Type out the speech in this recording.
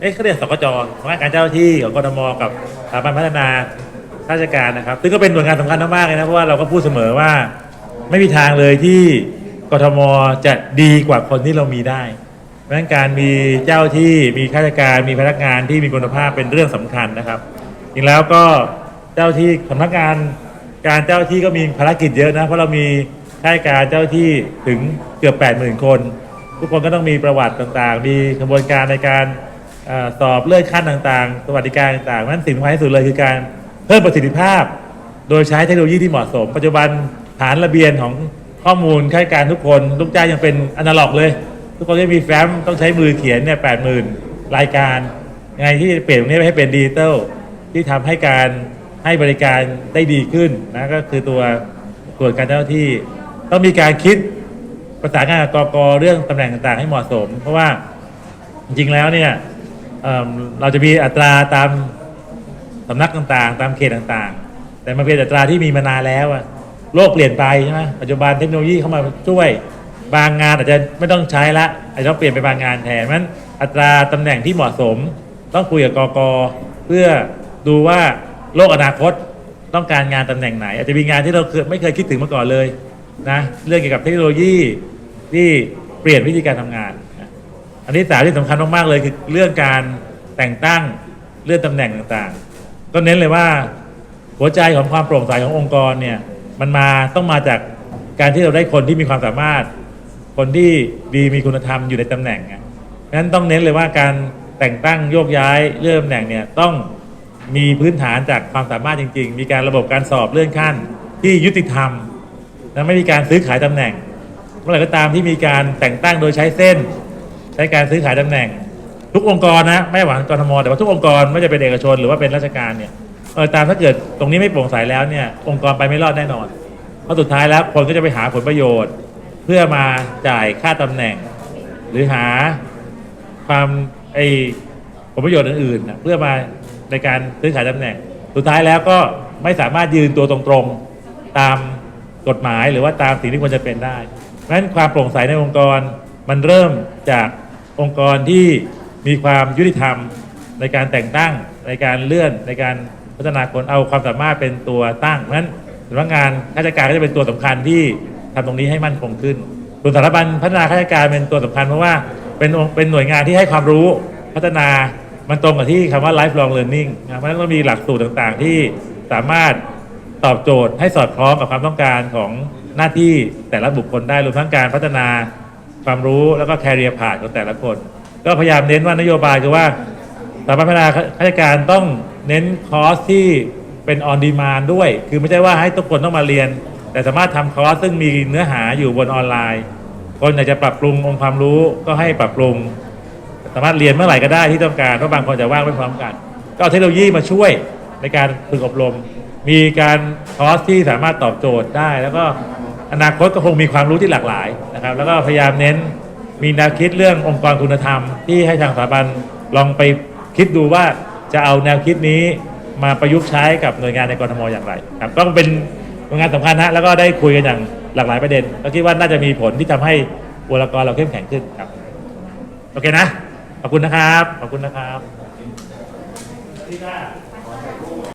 เอ๊ะเขาเรียกสกจสำนักงานเจ้าที่ของกทมกับสถาบันพัฒนาราชการนะครับ ซึ่งก็เป็นหน่วยงานสำคัญมากๆเลยนะเพราะว่าเราก็พูดเสมอว่าไม่มีทางเลยที่กทมจะดีกว่าคนที่เรามีได้เพราะฉะนั้นการมีเจ้าที่มีข้าราชการมีพนักงานที่มีคุณภาพเป็นเรื่องสำคัญนะครับจริงแล้วก็เจ้าที่สำนักงานการเจ้าที่ก็มีภารกิจเยอะนะเพราะเรามีข้าราชการเจ้าที่ถึงเกือบ 80,000 คน ทุกคนก็ต้องมีประวัติต่างๆ มีกระบวนการในการ สอบเลื่อนขั้นต่างๆ สวัสดิการต่างๆนั้นสิ่งสำคัญที่สุดเลยคือการเพิ่มประสิทธิภาพ โดยใช้เทคโนโลยีที่เหมาะสม ปัจจุบันฐานระเบียนของข้อมูลข้าราชการทุกคนลูกจ้างยังเป็นอนาล็อกเลย ทุกคนที่มีแฟ้มต้องใช้มือเขียนเนี่ยแปดหมื่นรายการไงที่จะเปลี่ยนตรงนี้ไปให้เป็นดิจิตอลที่ทำให้การให้บริการได้ดีขึ้นนะก็คือตัวส่วนการเจ้าหน้าที่ต้องมีการคิดประสานงานกับกกเรื่องตำแหน่งต่างๆ ให้เหมาะสม เพราะว่าจริงแล้วเนี่ย เราจะมีอัตราตามสำนักต่างๆ ตามเขตต่างๆ แต่มันเป็นอัตราที่มีมานานแล้วอะโลกเปลี่ยนไปใช่ไหมปัจจุบันเทคโนโลยีเข้ามาช่วยบางงานอาจจะไม่ต้องใช้ละอาจจะต้องเปลี่ยนไปบางงานแทนนั้นอัตราตำแหน่งที่เหมาะสม ต้องคุยกับกกเพื่อดูว่าโลกอนาคตต้องการงานตำแหน่งไหน อาจจะมีงานที่เราเไม่เคยคิดถึงมาก่อนเลยนะเรื่องเกี่ยวกับเทคโนโลยีที่เปลี่ยนวิธีการทำงาน อันที่สามที่สำคัญมากๆเลยคือเรื่องการแต่งตั้งเลื่อนตำแหน่งต่างๆ ก็เน้นเลยว่าหัวใจของความโปร่งใสขององค์กรเนี่ยมันมาต้องมาจากการที่เราได้คนที่มีความสามารถ คนที่ดีมีคุณธรรมอยู่ในตำแหน่งอะเนั้นต้องเน้นเลยว่าการแต่งตั้งโยกย้ายเลื่อนตำแหน่งเนี่ยต้องมีพื้นฐานจากความสามารถจริง ๆ มีการระบบการสอบเลื่อนขั้นที่ยุติธรรมและไม่มีการซื้อขายตำแหน่ง เมื่อไหร่ก็ตามที่มีการแต่งตั้งโดยใช้เส้น ใช้การซื้อขายตำแหน่ง ทุกองค์กรนะไม่หวังกรทมแต่ว่าทุกองค์กรไม่จะเป็นเอกชนหรือว่าเป็นราชการเนี่ยเออตามถ้าเกิดตรงนี้ไม่โปร่งใสแล้วเนี่ยองค์กรไปไม่รอดแน่นอน เพราะสุดท้ายแล้วคนก็จะไปหาผลประโยชน์ เพื่อมาจ่ายค่าตำแหน่ง หรือหาความไอผลประโยชน์อื่นๆ เพื่อมาในการซื้อขายตำแหน่ง สุดท้ายแล้วก็ไม่สามารถยืนตัวตรงๆ ตามกฎหมายหรือว่าตามสิ่งที่ควรจะเป็นได้เพราะฉะนั้นความโปร่งใสในองค์กรมันเริ่มจาก องค์กรที่มีความยุติธรรมในการแต่งตั้งในการเลื่อนในการพัฒนาคนเอาความสามารถเป็นตัวตั้งเพราะฉะนั้นสำนักงานข้าราชการก็จะเป็นตัวสำคัญที่ทำตรงนี้ให้มั่นคงขึ้นส่วนสถาบันพัฒนาข้าราชการเป็นตัวสำคัญเพราะว่าเป็นองค์เป็นหน่วยงานที่ให้ความรู้พัฒนามันตรงกับที่คำว่า lifelong learning นะเพราะฉะนั้นก็มีหลักสูตรต่างๆ ที่สามารถตอบโจทย์ให้สอดคล้องกับความต้องการของหน้าที่แต่ละบุคคลได้รวมทั้งการพัฒนา ความรู้แล้วก็ career path ของแต่ละคน ก็พยายามเน้นว่านโยบายคือว่าสถาบันพัฒนาข้าราชการต้องเน้นคอร์สที่เป็น on demand ด้วย คือไม่ใช่ว่าให้ทุกคนต้องมาเรียน แต่สามารถทำคอร์สซึ่งมีเนื้อหาอยู่บนออนไลน์ คนอยากจะปรับปรุงองค์ความรู้ก็ให้ปรับปรุง สามารถเรียนเมื่อไหร่ก็ได้ที่ต้องการเพราะบางคนจะว่างไม่พร้อมกัน ก็เอาเทคโนโลยีมาช่วยในการฝึกอบรม มีการคอร์สที่สามารถตอบโจทย์ได้ แล้วก็ อนาคตก็คงมีความรู้ที่หลากหลายนะครับ แล้วก็พยายามเน้นมีแนวคิดเรื่ององค์กรคุณธรรม ที่ให้ทางสถาบันลองไปคิดดูว่าจะเอาแนวคิดนี้มาประยุกต์ใช้กับหน่วยงานในกรทมอย่างไรครับก็เป็นหน่วยงานสำคัญฮะแล้วก็ได้คุยกันอย่างหลากหลายประเด็นก็คิดว่าน่าจะมีผลที่ทำให้บุคลากรเราเข้มแข็งขึ้นครับโอเคนะขอบคุณนะครับขอบคุณนะครับ